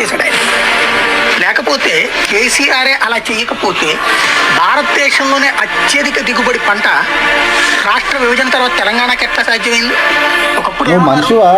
చేశాడు. ఆయన లేకపోతే కేసీఆరే అలా చేయకపోతే భారతదేశంలోనే అత్యధిక దిగుబడి పంట రాష్ట్ర విభజన తర్వాత తెలంగాణకి ఎట్లా సాధ్యమైంది? ఒకప్పుడు నువ్వు మనిషివా?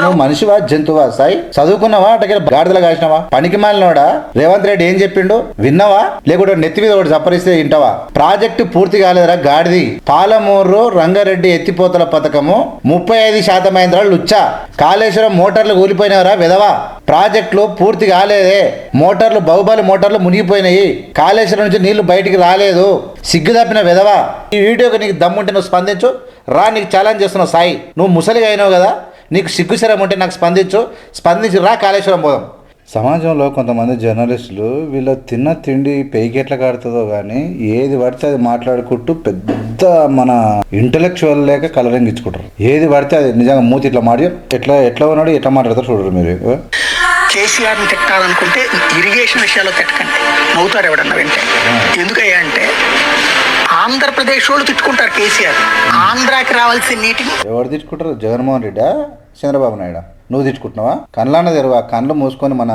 నువ్వు మనిషివా? జంతువా? సాయి? చదువుకున్నావా? అటకే గాడిదలు కాసినావా? పనికి మాలినోడా? రేవంత్ రెడ్డి ఏం చెప్పిండు? విన్నావా? లేకుంటే నెత్తి మీద ఒకటి చప్పరిస్తే వింటావా? ప్రాజెక్టు పూర్తి కాలేదురా గాడిది. పాలమూరు రంగారెడ్డి ఎత్తిపోతల పథకము ముప్పై ఐదు శాతం అయిన లుచ్చా. కాళేశ్వరం మోటార్లు కూలిపోయినవరా విధవా? ప్రాజెక్టులు పూర్తి కాలేదే. మోటార్లు బాహుబలి మోటార్లు మునిగిపోయినాయి. కాళేశ్వరం నుంచి నీళ్ళు బయటికి రాలేదు. సిగ్గు తప్పిన విధవా ఈ వీడియోకి నీకు దమ్ముంటే నువ్వు స్పందించు. రా నీకు ఛాలెంజ్ చేస్తున్నావు సాయి. నువ్వు ముసలిగా అయినావు కదా నీకు సిగ్గుశరం ఉంటే నాకు స్పందించు. స్పందించి రా కాళేశ్వరం పోదాం. సమాజంలో కొంతమంది జర్నలిస్టులు వీళ్ళ తిన్న తిండి పెయికెట్ల ఎట్లా కాడుతుందో కానీ ఏది పడితే అది మాట్లాడుకుంటూ పెద్ద మన ఇంటలెక్చువల్ లేక కలరింగ్ ఇచ్చుకుంటారు. ఏది పడితే అది నిజంగా మూతి ఇట్లా మాడి ఎట్లా ఎట్లా ఉన్నాడు ఎట్లా మాట్లాడతారు చూడరు మీరు. కేసీఆర్ని తిట్టాలనుకుంటే ఇరిగేషన్ విషయాల్లో తిట్టకండి. నవ్వుతారు ఎవడన్నా వింటే. ఎందుకయ్యా అంటే ఆంధ్రప్రదేశ్ వాళ్ళు తిట్టుకుంటారు కేసీఆర్. ఆంధ్రాకి రావాల్సిన నీటిని. ఎవరు తిట్టుకుంటారు? జగన్మోహన్ రెడ్డా చంద్రబాబు నాయుడు. నువ్వు తిట్టుకుంటున్నావా? కళ్ళన్న తెరువు? కళ్ళు మూసుకొని మన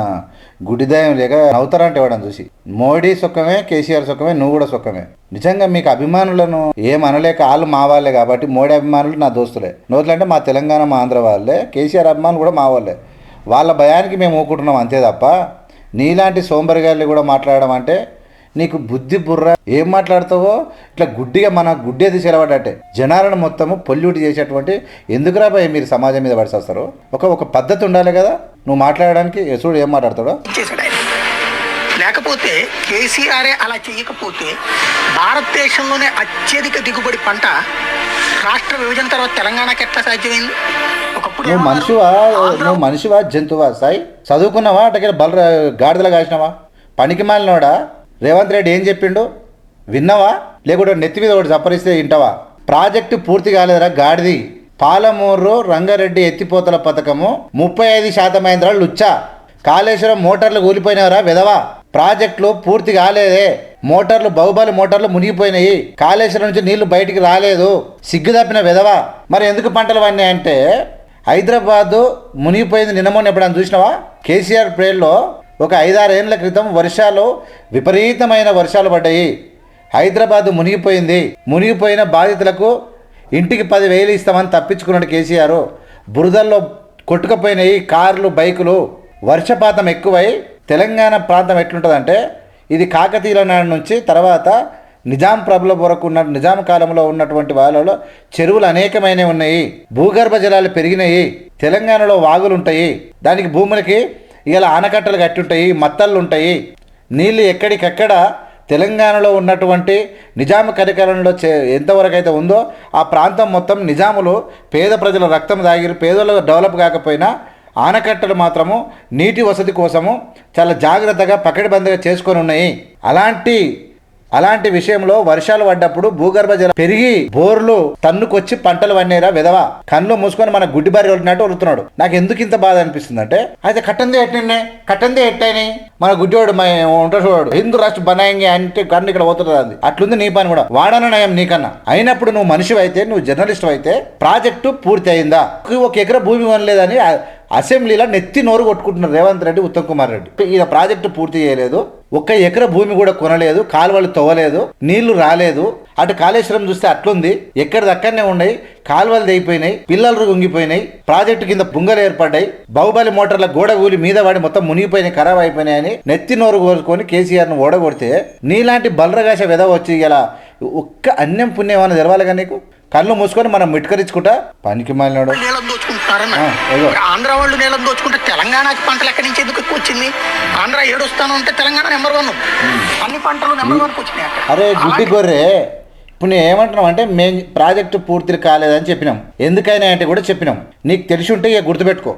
గుడిదాయం లేక నవ్వుతారంటే ఎవడని చూసి? మోడీ సుఖమే కేసీఆర్ సుఖమే నువ్వు కూడా సుఖమే. నిజంగా మీకు అభిమానులను ఏం అనలేక వాళ్ళు మా వాళ్ళే కాబట్టి మోడీ అభిమానులు నా దోస్తులే. నోట్లంటే మా తెలంగాణ మా ఆంధ్ర వాళ్ళే. కేసీఆర్ అభిమానులు కూడా మా వాళ్ళే. వాళ్ళ భయానికి మేము ఊకుంటున్నాం అంతే తప్ప నీలాంటి సోంబరిగాళ్ళు కూడా మాట్లాడడం అంటే నీకు బుద్ధి బుర్ర. ఏం మాట్లాడతావో? ఇట్లా గుడ్డిగా మన గుడ్డేది సెలవడటే జనాలను మొత్తము పొల్యూట్ చేసేటువంటి ఎందుకురా భయ్ మీరు సమాజం మీద పడిసేస్తారు ఒక ఒక పద్ధతి ఉండాలి కదా? నువ్వు మాట్లాడడానికి యశుడు ఏం మాట్లాడతాడో? లేకపోతే కేసీఆరే అలా చేయకపోతే భారతదేశంలోనే అత్యధిక దిగుబడి పంట రాష్ట్ర విభజన తర్వాత తెలంగాణకి ఎట్లా సాధ్యమైంది? ఒకప్పుడు నువ్వు మనిషివా? నువ్వు మనిషివా? జంతువా? సాయి? చదువుకున్నావా? అటకే బల గాడిదలు కాసినావా? పనికి మాలినోడా? రేవంత్ రెడ్డి ఏం చెప్పిండు? విన్నావా? లేకుంటే నెత్తి మీద ఒకటి చప్పరిస్తే వింటావా? ప్రాజెక్టు పూర్తి కాలేదురా గాడిది. పాలమూరు రంగారెడ్డి ఎత్తిపోతల పథకము ముప్పై ఐదు శాతం అయిన లుచ్చా. కాళేశ్వరం మోటార్లు కూలిపోయినవరా విధవా? ప్రాజెక్టులు పూర్తి కాలేదే. మోటార్లు బాహుబలి మోటార్లు మునిగిపోయినాయి. కాళేశ్వరం నుంచి నీళ్ళు బయటికి రాలేదు. సిగ్గు తప్పిన విధవా? మరి ఎందుకు పంటలు పడినాయంటే హైదరాబాదు మునిగిపోయింది నిన్న ఎప్పుడైనా చూసినావా? కేసీఆర్ ప్రేల్లో ఒక ఐదారేళ్ళ క్రితం వర్షాలు విపరీతమైన వర్షాలు పడ్డాయి. హైదరాబాద్ మునిగిపోయింది. మునిగిపోయిన బాధితులకు ఇంటికి పది వేలు ఇస్తామని తప్పించుకున్నాడు కేసీఆర్. బురదల్లో కొట్టుకుపోయినాయి కార్లు బైకులు. వర్షపాతం ఎక్కువై తెలంగాణ ప్రాంతం ఎట్లుంటుందంటే ఇది కాకతీయుల నాడు నుంచి తర్వాత నిజాం ప్రభుల వరకు ఉన్న నిజాం కాలంలో ఉన్నటువంటి వాళ్ళలో చెరువులు అనేకమైనవి ఉన్నాయి. భూగర్భ జలాలు పెరిగినాయి. తెలంగాణలో వాగులు ఉంటాయి. దానికి భూములకి ఇలా ఆనకట్టలు కట్టి ఉంటాయి మత్తళ్ళు ఉంటాయి. నీళ్ళు ఎక్కడికక్కడ తెలంగాణలో ఉన్నటువంటి నిజాం కరికరణలో చే ఎంతవరకు అయితే ఉందో ఆ ప్రాంతం మొత్తం నిజాములు పేద ప్రజల రక్తం దాగిరు పేదలు డెవలప్ కాకపోయినా ఆనకట్టలు మాత్రము నీటి వసతి కోసము చాలా జాగ్రత్తగా పకడ్బందీగా చేసుకొని ఉన్నాయి. అలాంటి అలాంటి విషయంలో వర్షాలు పడ్డప్పుడు భూగర్భ జలం పెరిగి బోర్లు తన్నుకొచ్చి పంటలు పడినాయిరా విధవా. కళ్ళు మూసుకొని మన గుడ్డి బారి కొట్టినట్టు వరుతున్నాడు నాకు ఎందుకు ఇంత బాధ అనిపిస్తుంది అంటే అయితే కట్టందే ఎట్టినే కట్టందే ఎట్టని మన గుడ్డివాడు ఉంటాడు చూడాడు హిందూ రాష్ట్ర బనాయింగి అంటే కన్ను ఇక్కడ పోతుంది అది. అట్లుంది నీ పని కూడా. వాడన నయం నీకన్నా. అయినప్పుడు నువ్వు మనిషి అయితే నువ్వు జర్నలిస్ట్ అయితే ప్రాజెక్టు పూర్తి అయిందా ఒక ఎకర భూమి కొనలేదని అసెంబ్లీలో నెత్తి నోరు కొట్టుకుంటున్నారు రేవంత్ రెడ్డి ఉత్తమ్ కుమార్ రెడ్డి. ఈయన ప్రాజెక్టు పూర్తి చేయలేదు. ఒక్క ఎకర భూమి కూడా కొనలేదు. కాలువలు తవ్వలేదు. నీళ్ళు రాలేదు. అటు కాళేశ్వరం చూస్తే అట్లుంది. ఎక్కడిదక్కడనే ఉన్నాయి. కాలువలు దిగిపోయినాయి పిల్లలు గుంగిపోయినాయి ప్రాజెక్టు కింద పుంగలు ఏర్పడ్డాయి. బాహుబలి మోటార్ల గోడ కూలి మీద వాడి మొత్తం మునిగిపోయినాయి ఖరాబ్ అయిపోయినాయని నెత్తి నోరు కోరుకొని కేసీఆర్ను ఓడగొడితే నీలాంటి బలరగాశ వెధ వచ్చి ఇలా ఒక్క అన్యం పుణ్యం అని తెలవాలిగా నీకు? కళ్ళు మూసుకొని మనం మిట్కరించుకుంటా పనికి మాలినాడు. నీళ్ళని దోచుకుంటున్నారన్న. ఆంధ్ర వాళ్ళు నీళ్ళని దోచుకుంటే తెలంగాణకి పంటలు ఎక్కడి నుంచి ఎందుకు ఎక్కువ వచ్చింది? ఆంధ్ర ఏడు స్థానం ఉంటే తెలంగాణ నెంబర్ వన్. అన్ని పంటలు నెంబర్ వన్కి వచ్చినాయి. అరే గుడ్డి గొర్రె ఇప్పుడు నేను ఏమంటున్నాం అంటే మేము ప్రాజెక్టు పూర్తి కాలేదని చెప్పినాం. ఎందుకైనా అంటే కూడా చెప్పినాం. నీకు తెలిసి ఉంటే ఇక గుర్తుపెట్టుకో.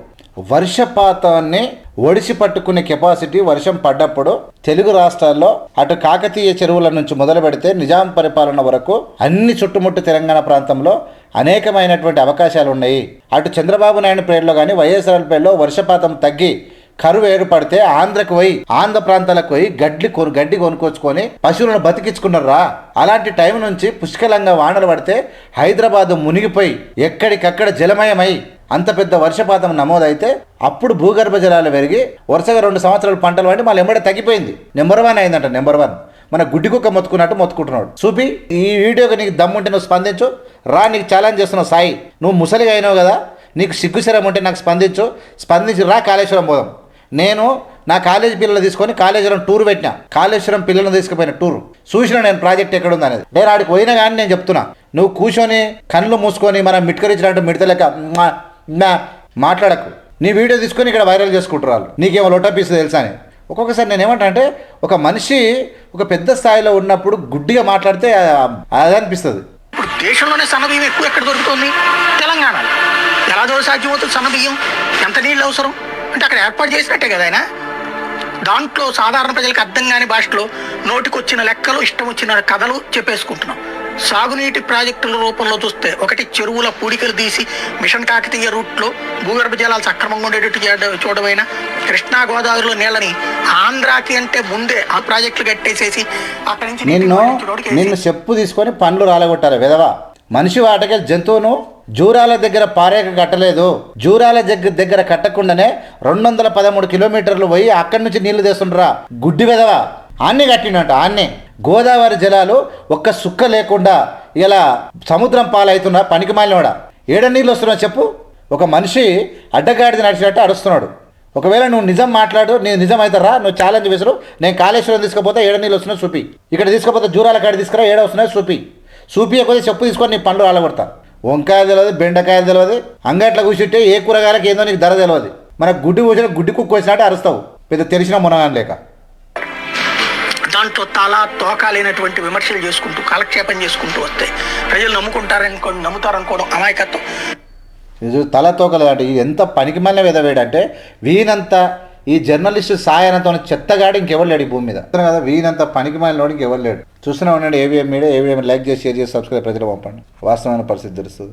వర్షపాతాన్ని ఒడిసి పట్టుకునే కెపాసిటీ వర్షం పడ్డప్పుడు తెలుగు రాష్ట్రాల్లో అటు కాకతీయ చెరువుల నుంచి మొదలు పెడితే నిజాం పరిపాలన వరకు అన్ని చుట్టుముట్టు తెలంగాణ ప్రాంతంలో అనేకమైనటువంటి అవకాశాలు ఉన్నాయి. అటు చంద్రబాబు నాయుడు పేరులో కానీ వైఎస్ఆర్ పేరులో వర్షపాతం తగ్గి కరువు ఏర్పడితే ఆంధ్రకు పోయి ఆంధ్ర ప్రాంతాలకు పోయి గడ్డి కొను గడ్డి కొనుక్కొచ్చుకొని పశువులను బతికించుకున్నారా? అలాంటి టైం నుంచి పుష్కలంగా వానలు పడితే హైదరాబాద్ మునిగిపోయి ఎక్కడికక్కడ జలమయమై అంత పెద్ద వర్షపాతం నమోదైతే అప్పుడు భూగర్భ జలాలు పెరిగి వరుసగా రెండు సంవత్సరాలు పంటలు పండి మళ్ళీ ఎమ్మడే తగ్గిపోయింది. నెంబర్ వన్ అయిందంట నెంబర్ వన్ మన గుడ్డి కుక్క మొత్తుకున్నట్టు మొత్తుకుంటున్నాడు. చూపి ఈ వీడియోకి నీకు దమ్ముంటే నువ్వు స్పందించు. రా నీకు ఛాలెంజ్ చేస్తున్నావు సాయి. నువ్వు ముసలిగా అయినావు కదా నీకు సిగ్గుశరం ఉంటే నాకు స్పందించు. స్పందించి రా కాళేశ్వరం పోదాం. నేను నా కాలేజ్ పిల్లలు తీసుకొని కాళేశ్వరం టూర్ పెట్టినా. కాళేశ్వరం పిల్లలను తీసుకుపోయిన టూర్ చూసిన నేను ప్రాజెక్ట్ ఎక్కడ ఉంది అనేది నేను ఆడికి పోయినా కానీ నేను చెప్తున్నా. నువ్వు కూర్చొని కళ్ళు మూసుకొని మనం మిట్కరించినట్టు మిడతలేక నా మాట్లాడకు. నీ వీడియో తీసుకొని ఇక్కడ వైరల్ చేసుకుంటారు వాళ్ళు. నీకేమో లొట్ట తెలుసా అని. ఒక్కొక్కసారి నేను ఏమంటా అంటే ఒక మనిషి ఒక పెద్ద స్థాయిలో ఉన్నప్పుడు గుడ్డిగా మాట్లాడితే అది అనిపిస్తుంది. ఇప్పుడు దేశంలోనే సన్నబియ్యం ఎక్కువ ఎక్కడ దొరుకుతుంది? తెలంగాణలో. ఎలా దోర సాధ్యమవుతుంది సన్నబియ్యం? ఎంత నీళ్ళు అవసరం? అంటే అక్కడ ఏర్పాటు చేసినట్టే కదా ఆయన. దాంట్లో సాధారణ ప్రజలకు అర్థం కాని భాషలో నోటికొచ్చిన లెక్కలు ఇష్టం వచ్చిన కథలు చెప్పేసుకుంటున్నాం. సాగునీటి ప్రాజెక్టుల రూపంలో చూస్తే ఒకటి చెరువుల పూడికలు తీసి మిషన్ కాకతీయ రూట్లో భూగర్భ జలాలు సక్రమంగా ఉండేటట్టు చూడమైనా కృష్ణా గోదావరిలో నీళ్ళని ఆంధ్రాకి అంటే ముందే ఆ ప్రాజెక్టులు కట్టేసేసి అక్కడి నుంచి నిన్ను చెప్పు తీసుకొని పండ్లు రాలగొట్టాలి విధవా. మనిషి వాటకి జంతువును జూరాల దగ్గర పారేక కట్టలేదు. జూరాల దగ్గర దగ్గర కట్టకుండానే రెండు వందల పదమూడు కిలోమీటర్లు పోయి అక్కడి నుంచి నీళ్ళు తెస్తుండ్రా. గుడ్డి విధవా. ఆన్నే కట్టిండంట ఆన్నే గోదావరి జలాలు ఒక్క సుక్క లేకుండా ఇలా సముద్రం పాలవుతున్న పనికి మాలినవాడా? ఏడ నీళ్ళు వస్తున్నా చెప్పు. ఒక మనిషి అడ్డగాడిది నడిచినట్టు అడుస్తున్నాడు ఒకవేళ నువ్వు నిజం మాట్లాడు నేను నిజం అవుతారా నువ్వు ఛాలెంజ్ వేసరు నేను కాళేశ్వరం తీసుకుపోతే ఏడ నీళ్ళు వస్తున్నాయి చూపి. ఇక్కడ తీసుకుపోతే జూరాల కాడ తీసుకురా ఏడ వస్తున్నాయి చూపి. చూపియకపోతే చెప్పు తీసుకొని నీ పండ్లు అలగొడతా వంకాయలు తెలియదు బెండకాయలు తెలియదు అంగట్లో కూర్చుంటే ఏ కూరగాయలకి ఏందో నీకు ధర తెలియదు మన గుడ్డి కూర్చొని గుడ్డి కుక్క వచ్చినట్టు అరుస్తావు. పెద్ద తెలిసిన మునగాని లేక దాంట్లో తల తోకాలైనటువంటి విమర్శలు చేసుకుంటూ కాలక్షేపం చేసుకుంటూ వస్తే ప్రజలు నమ్ముకుంటారనుకోండి నమ్ముతారనుకోవడం అమాయకత్వం. ఇది తల తోకలేదు కాబట్టి ఎంత పనికి మళ్ళీ విధవేడంటే వీనంత ఈ జర్నలిస్ట్ సాయనంతో చెత్తగాడు ఇంకెవరు లేడు ఈ భూమి మీద. కదా? వీనంత పనికి మాలినోడు ఇంకెవరు లేడు. చూస్తూనే ఉండండి ఏవిఎం మీడియా ఏవిఎం లైక్ చేసి షేర్ చేసి సబ్స్క్రైబ్ ప్రజలు పంపండి. వాస్తవమైన పరిస్థితి తెలుస్తుంది.